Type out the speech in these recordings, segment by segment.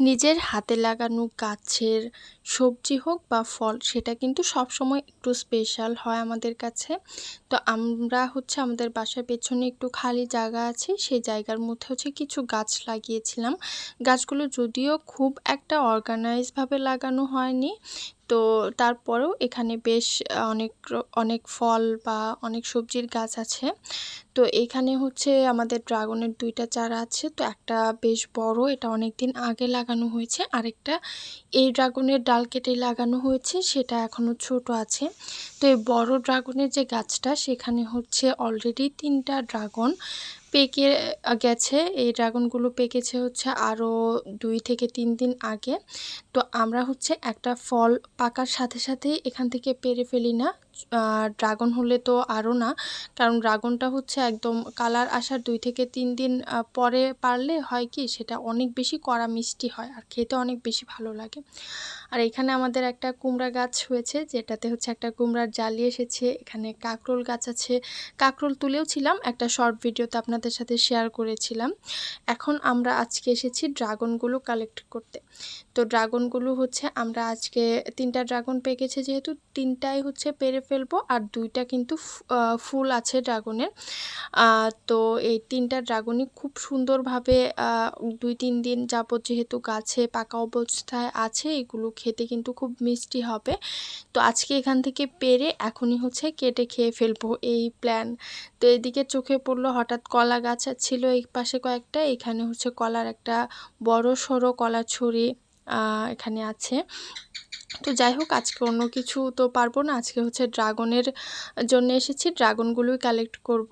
নিজের হাতে লাগানো গাছের সবজি হোক বা ফল, সেটা কিন্তু সবসময় একটু স্পেশাল হয় আমাদের কাছে। তো আমরা হচ্ছে আমাদের বাসার পেছনে একটু খালি জায়গা আছে, সেই জায়গার মধ্যে হচ্ছে কিছু গাছ লাগিয়েছিলাম। গাছগুলো যদিও খুব একটা অর্গানাইজভাবে লাগানো হয়নি তো তারপরেও এখানে বেশ অনেক অনেক ফল বা অনেক সবজির গাছ আছে। তো এখানে হচ্ছে আমাদের ড্রাগনের দুইটা চারা আছে। তো একটা বেশ বড়, এটা অনেক দিন আগে লাগানো হয়েছে। আরেকটা এই ড্রাগনের ডাল কেটে লাগানো হয়েছে, সেটা এখনও ছোট আছে। তো এই বড় ড্রাগনের যে গাছটা, সেখানে হচ্ছে অলরেডি তিনটা ড্রাগন পেকে গেছে। এই ড্রাগনগুলো পেকেছে হচ্ছে আরও দুই থেকে তিন দিন আগে। তো আমরা হচ্ছে একটা ফল পাকার সাথে সাথেই এখান থেকে পেরে ফেলি না। ড্রাগন হলে তো আরও না। কারণ ড্রাগনটা হচ্ছে একদম কালার আসার দুই থেকে তিন দিন পরে পারলে হয় কি, সেটা অনেক বেশি কড়া মিষ্টি হয় আর খেতে অনেক বেশি ভালো লাগে। আর এখানে আমাদের একটা কুমড়া গাছ হয়েছে, যেটাতে হচ্ছে একটা কুমড়ার জালি এসেছে। এখানে কাকরোল গাছ আছে। কাকরোল তুলেও ছিলাম। একটা শর্ট ভিডিওতে আপনাদের সাথে শেয়ার করেছিলাম। এখন আমরা আজকে এসেছি ড্রাগনগুলো কালেক্ট করতে। তো ড্রাগনগুলো হচ্ছে আমরা আজকে তিনটা ড্রাগন পেকেছে যেহেতু তিনটাই হচ্ছে পেরে ফেলব আর দুইটা কিন্তু ফুল আছে ড্রাগনের তো এই তিনটা ড্রাগনই খুব সুন্দরভাবে দুই তিন দিন যাবত যেহেতু গাছে পাকা অবস্থায় আছে, এগুলো খেতে কিন্তু খুব মিষ্টি হবে। তো আজকে এখান থেকে পেরে এখনই হচ্ছে কেটে খেয়ে ফেলব এই প্ল্যান তো এদিকে চোখে পড়ল হঠাৎ কলা গাছ ছিল এই পাশে কয়েকটা, এখানে হচ্ছে কলার একটা বড় সড়ো কলা ছড়ি এখানে আছে। তো যাই হোক, আজকে অন্য কিছু তো পারব না। আজকে হচ্ছে ড্রাগনের জন্য এসেছি। ড্রাগনগুলোই কালেক্ট করব।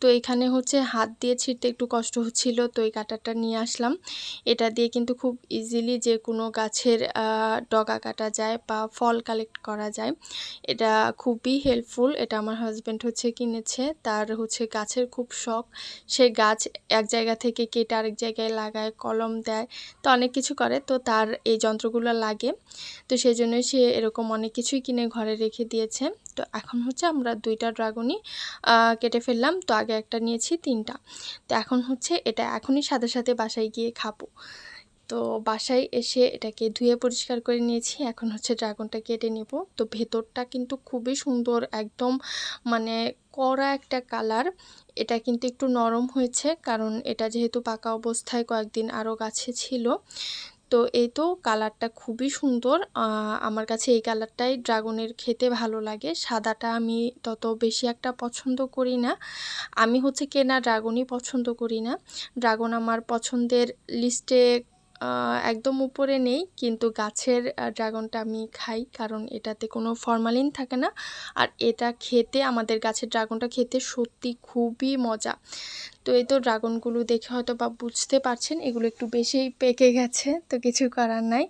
তো এখানে হচ্ছে হাত দিয়ে ছিঁড়তে একটু কষ্ট হচ্ছিল, তো এই কাটারটা নিয়ে আসলাম। এটা দিয়ে কিন্তু খুব ইজিলি যে কোনো গাছের ডগা কাটা যায় বা ফল কালেক্ট করা যায়। এটা খুবই হেল্পফুল এটা আমার হাজব্যান্ড হচ্ছে কিনেছে। তার হচ্ছে গাছের খুব শখ। সে গাছ এক জায়গা থেকে কেটে আরেক জায়গায় লাগায়, কলম দেয়, তো অনেক কিছু করে। তো তার এই যন্ত্রগুলো লাগে। তো সেই জন্যই সে এরকম অনেক কিছুই কিনে ঘরে রেখে দিয়েছে। তো এখন হচ্ছে আমরা দুইটা ড্রাগনই কেটে ফেললাম। তো আগে একটা নিয়েছি, তিনটা। তো এখন হচ্ছে এটা এখনই সাথে সাথে বাসায় গিয়ে খাব। তো বাসায় এসে এটাকে ধুয়ে পরিষ্কার করে নিয়েছি। এখন হচ্ছে ড্রাগনটা কেটে নেব। তো ভেতরটা কিন্তু খুবই সুন্দর, একদম মানে কড়া একটা কালার। এটা কিন্তু একটু নরম হয়েছে, কারণ এটা যেহেতু পাকা অবস্থায় কয়েকদিন আরও গাছে ছিল। তো এই তো কালারটা খুবই সুন্দর। আমার কাছে এই কালারটাই ড্রাগনের খেতে ভালো লাগে। সাদাটা আমি তত বেশি একটা পছন্দ করি না। আমি হচ্ছে কেনা ড্রাগনই পছন্দ করি না। ড্রাগন আমার পছন্দের লিস্টে একদম উপরে নেই। কিন্তু গাছের ড্রাগনটা আমি খাই কারণ এটাতে কোনো ফরমালিন থাকে না। আর এটা খেতে, আমাদের গাছের ড্রাগনটা খেতে সত্যি খুবই মজা। তো এই তো ড্রাগনগুলো দেখে হয়তো বা বুঝতে পারছেন, এগুলো একটু বেশি পেকে গেছে, তো কিছু করার নাই।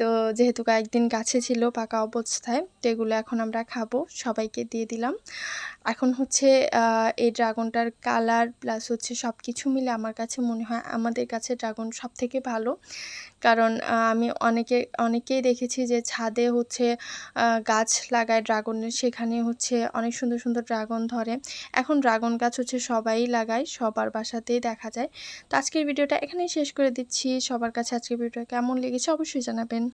তো যেহেতু কয়েকদিন গাছে ছিল পাকা অবস্থায়, তো এগুলো এখন আমরা খাব, সবাইকে দিয়ে দিলাম। এখন হচ্ছে এই ড্রাগনটার কালার, প্লাস হচ্ছে সব কিছু মিলে আমার কাছে মনে হয় আমাদের কাছে ড্রাগন সব থেকে ভালো। কারণ আমি অনেকে অনেকেই দেখেছি যে ছাদে হচ্ছে গাছ লাগায় ড্রাগনের সেখানে হচ্ছে অনেক সুন্দর সুন্দর ড্রাগন ধরে। এখন ড্রাগন গাছ হচ্ছে সবাই লাগায়, সবার বাসাতেই দেখা যায়। তো আজকের ভিডিওটা এখানেই শেষ করে দিচ্ছি। সবার কাছে আজকের ভিডিওটা কেমন লেগেছে অবশ্যই জানাবেন।